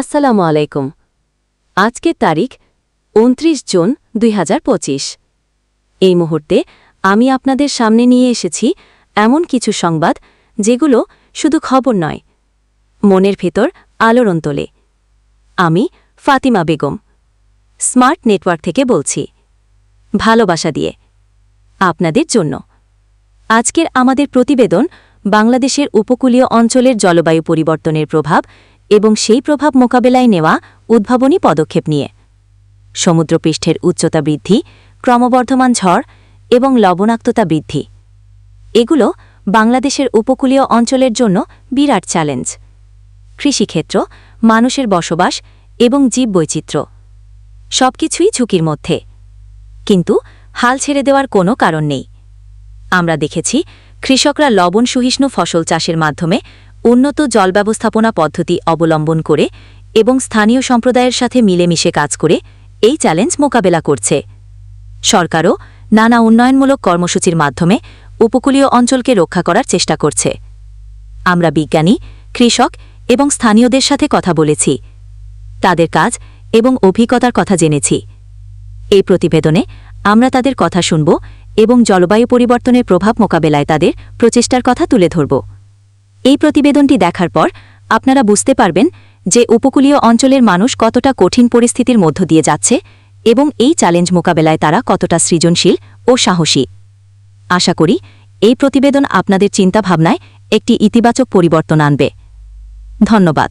আসসালামু আলাইকুম। আজকের তারিখ উনত্রিশ জুন দুই হাজার পঁচিশ। এই মুহূর্তে আমি আপনাদের সামনে নিয়ে এসেছি এমন কিছু সংবাদ যেগুলো শুধু খবর নয়, মনের ভেতর আলোড়ন তোলে। আমি ফাতিমা বেগম, স্মার্ট নেটওয়ার্ক থেকে বলছি, ভালোবাসা দিয়ে, আপনাদের জন্য। আজকের আমাদের প্রতিবেদন বাংলাদেশের উপকূলীয় অঞ্চলের জলবায়ু পরিবর্তনের প্রভাব এবং সেই প্রভাব মোকাবেলায় নেওয়া উদ্ভাবনী পদক্ষেপ নিয়ে। সমুদ্রপৃষ্ঠের উচ্চতা বৃদ্ধি, ক্রমবর্ধমান ঝড় এবং লবণাক্ততা বৃদ্ধি। এগুলো বাংলাদেশের উপকূলীয় অঞ্চলের জন্য বিরাট চ্যালেঞ্জ। কৃষিক্ষেত্র, মানুষের বসবাস এবং জীববৈচিত্র্য। সবকিছুই ঝুঁকির মধ্যে। কিন্তু হাল ছেড়ে দেওয়ার কোনো কারণ নেই। আমরা দেখেছি, কৃষকরা লবণ সহিষ্ণু ফসল চাষের মাধ্যমে উন্নত জল ব্যবস্থাপনা পদ্ধতি অবলম্বন করে এবং স্থানীয় সম্প্রদায়ের সাথে মিলেমিশে কাজ করে এই চ্যালেঞ্জ মোকাবেলা করছে। সরকারও নানা উন্নয়নমূলক কর্মসূচির মাধ্যমে উপকূলীয় অঞ্চলকে রক্ষা করার চেষ্টা করছে। আমরা বিজ্ঞানী, কৃষক এবং স্থানীয়দের সাথে কথা বলেছি। তাদের কাজ এবং অভিজ্ঞতার কথা জেনেছি। এই প্রতিবেদনে আমরা তাদের কথা শুনব এবং জলবায়ু পরিবর্তনের প্রভাব মোকাবেলায় তাদের প্রচেষ্টার কথা তুলে ধরব। এই প্রতিবেদনটি দেখার পর আপনারা বুঝতে পারবেন যে উপকূলীয় অঞ্চলের মানুষ কতটা কঠিন পরিস্থিতির মধ্য দিয়ে যাচ্ছে এবং এই চ্যালেঞ্জ মোকাবেলায় তারা কতটা সৃজনশীল ও সাহসী। আশা করি এই প্রতিবেদন আপনাদের চিন্তাভাবনায় একটি ইতিবাচক পরিবর্তন আনবে। ধন্যবাদ।